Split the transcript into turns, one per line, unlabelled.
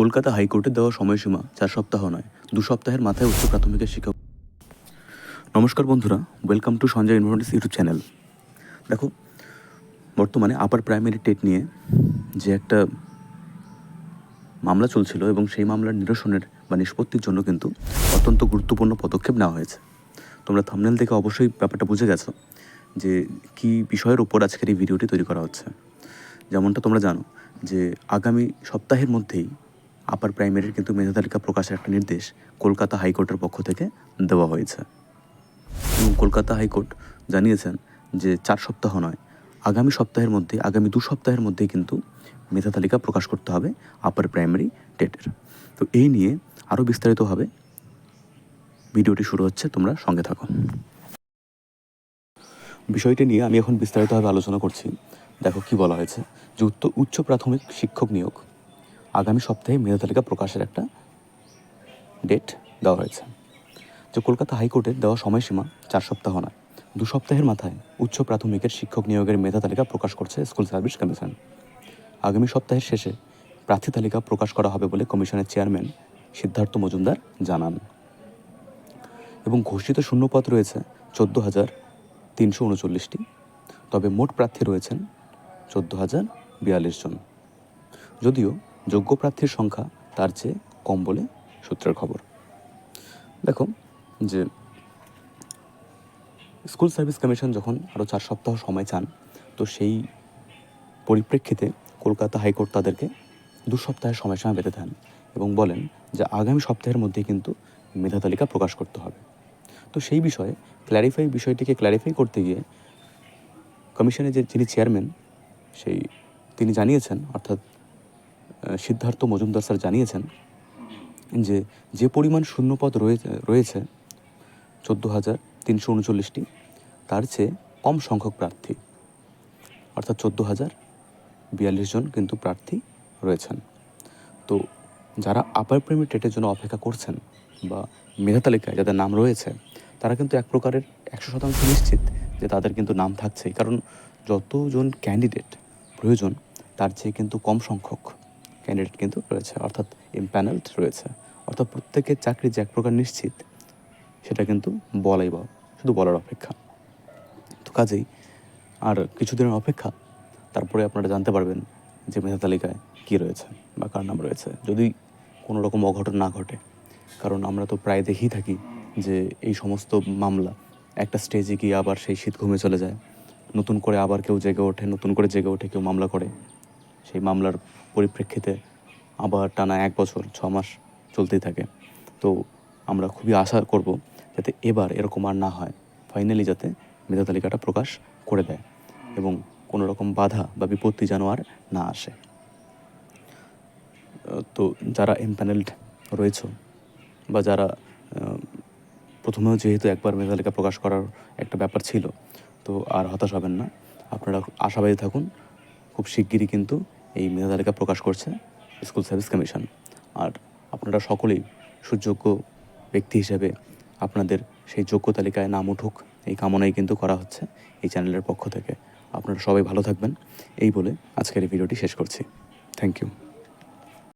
কলকাতা হাইকোর্টের দেওয়া সময়সীমা চার সপ্তাহ নয়, দু সপ্তাহের মাথায় উচ্চ প্রাথমিকের শিক্ষক নমস্কার বন্ধুরা welcome to Sanjay informatics YouTube channel দেখো, বর্তমানে আপার প্রাইমারি টেট নিয়ে যে একটা মামলা চলছিল এবং সেই মামলার নিরসনের বা নিষ্পত্তির জন্য কিন্তু অত্যন্ত গুরুত্বপূর্ণ পদক্ষেপ নেওয়া হয়েছে। তোমরা থামনেল দেখে অবশ্যই ব্যাপারটা বুঝে গেছো যে কি বিষয়ের উপর আজকের এই ভিডিওটি তৈরি করা হচ্ছে। যেমনটা তোমরা জানো যে আগামী সপ্তাহের মধ্যেই আপার প্রাইমারির কিন্তু মেধা তালিকা প্রকাশের একটা নির্দেশ কলকাতা হাইকোর্টের পক্ষ থেকে দেওয়া হয়েছে। এবং কলকাতা হাইকোর্ট জানিয়েছেন যে চার সপ্তাহ নয়, আগামী সপ্তাহের মধ্যে, আগামী দু সপ্তাহের মধ্যে কিন্তু মেধা তালিকা প্রকাশ করতে হবে আপার প্রাইমারি টেটের তো এই নিয়ে আরও বিস্তারিতভাবে ভিডিওটি শুরু হচ্ছে, তোমরা সঙ্গে থাকো। বিষয়টি নিয়ে আমি এখন বিস্তারিতভাবে আলোচনা করছি। দেখো কি বলা হয়েছে যে উচ্চ উচ্চ প্রাথমিক শিক্ষক নিয়োগ আগামী সপ্তাহে মেধা তালিকা প্রকাশের একটা ডেট দেওয়া হয়েছে। যে কলকাতা হাইকোর্টের দেওয়া সময়সীমা চার সপ্তাহ নয়, দু সপ্তাহের মাথায় উচ্চ প্রাথমিকের শিক্ষক নিয়োগের মেধা তালিকা প্রকাশ করছে স্কুল সার্ভিস কমিশন। আগামী সপ্তাহের শেষে প্রার্থী তালিকা প্রকাশ করা হবে বলে কমিশনের চেয়ারম্যান সিদ্ধার্থ মজুমদার জানান। এবং ঘোষিত শূন্যপদ রয়েছে চোদ্দ হাজার তিনশো উনচল্লিশটি, তবে মোট প্রার্থী রয়েছেন চোদ্দ হাজার বিয়াল্লিশ জন। যদিও যোগ্য প্রার্থীর সংখ্যা তার চেয়ে কম বলে সূত্রের খবর। দেখো যে স্কুল সার্ভিস কমিশন যখন আরও চার সপ্তাহ সময় চান, তো সেই পরিপ্রেক্ষিতে কলকাতা হাইকোর্ট তাদেরকে দু সপ্তাহের সময়সীমা বেঁধে দেন এবং বলেন যে আগামী সপ্তাহের মধ্যেই কিন্তু মেধা তালিকা প্রকাশ করতে হবে। তো সেই বিষয়ে ক্ল্যারিফাই বিষয়টিকে ক্ল্যারিফাই করতে গিয়ে কমিশনের যে, যিনি চেয়ারম্যান সেই তিনি জানিয়েছেন, অর্থাৎ সিদ্ধার্থ মজুমদার স্যার জানিয়েছেন যে যে পরিমাণ শূন্যপদ রয়েছে রয়েছে চোদ্দ হাজার তিনশো উনচল্লিশটি, তার চেয়ে কম সংখ্যক প্রার্থী। অর্থাৎ চোদ্দ হাজার বিয়াল্লিশ জন কিন্তু প্রার্থী রয়েছেন। তো যারা আপার প্রেমি টেটের জন্য অপেক্ষা করছেন বা মেধা তালিকায় যাদের নাম রয়েছে, তারা কিন্তু এক প্রকারের একশো শতাংশ নিশ্চিত যে তাদের কিন্তু নাম থাকছেই। কারণ যতজন ক্যান্ডিডেট প্রয়োজন, তার চেয়ে কিন্তু কম সংখ্যক ক্যান্ডিডেট কিন্তু রয়েছে, অর্থাৎ ইম্প্যানেলড রয়েছে। অর্থাৎ প্রত্যেকের চাকরি যে এক প্রকার নিশ্চিত, সেটা কিন্তু বলাই বা শুধু বলার অপেক্ষা। তো কাজেই আর কিছুদিনের অপেক্ষা, তারপরে আপনারা জানতে পারবেন যে মেধা তালিকায় কী রয়েছে বা কার নাম রয়েছে। যদি কোনো রকম অঘটন না ঘটে, কারণ আমরা তো প্রায় দেখেই থাকি যে এই সমস্ত মামলা, একটা স্টেজে গিয়ে আবার সেই শীত ঘুমে চলে যায়। নতুন করে আবার কেউ জেগে ওঠে, নতুন করে জেগে ওঠে কেউ মামলা করে। সেই মামলার পরিপ্রেক্ষিতে আবার টানা এক বছর, ছ মাস চলতেই থাকে। তো আমরা খুবই আশা করব যাতে এবার এরকম আর না হয়। ফাইনালি যাতে মেধা তালিকাটা প্রকাশ করে দেয় এবং কোনো রকম বাধা বা বিপত্তি যেন আর না আসে। তো যারা এমপ্যানেলড রয়েছে বা যারা প্রথমেও যেহেতু একবার মেধা তালিকা প্রকাশ করার একটা ব্যাপার ছিল, তো আর হতাশ হবেন না। আপনারা আশাবাদী থাকুন। খুব শিগগিরই কিন্তু এই মেধা তালিকা প্রকাশ করছে স্কুল সার্ভিস কমিশন। আর আপনারা সকলেই সুযোগ্য ব্যক্তি হিসেবে আপনাদের সেই যোগ্য তালিকায় নাম উঠুক, এই কামনাই কিন্তু করা হচ্ছে এই চ্যানেলের পক্ষ থেকে। আপনারা সবাই ভালো থাকবেন, এই বলে আজকের এই ভিডিওটি শেষ করছি। Thank you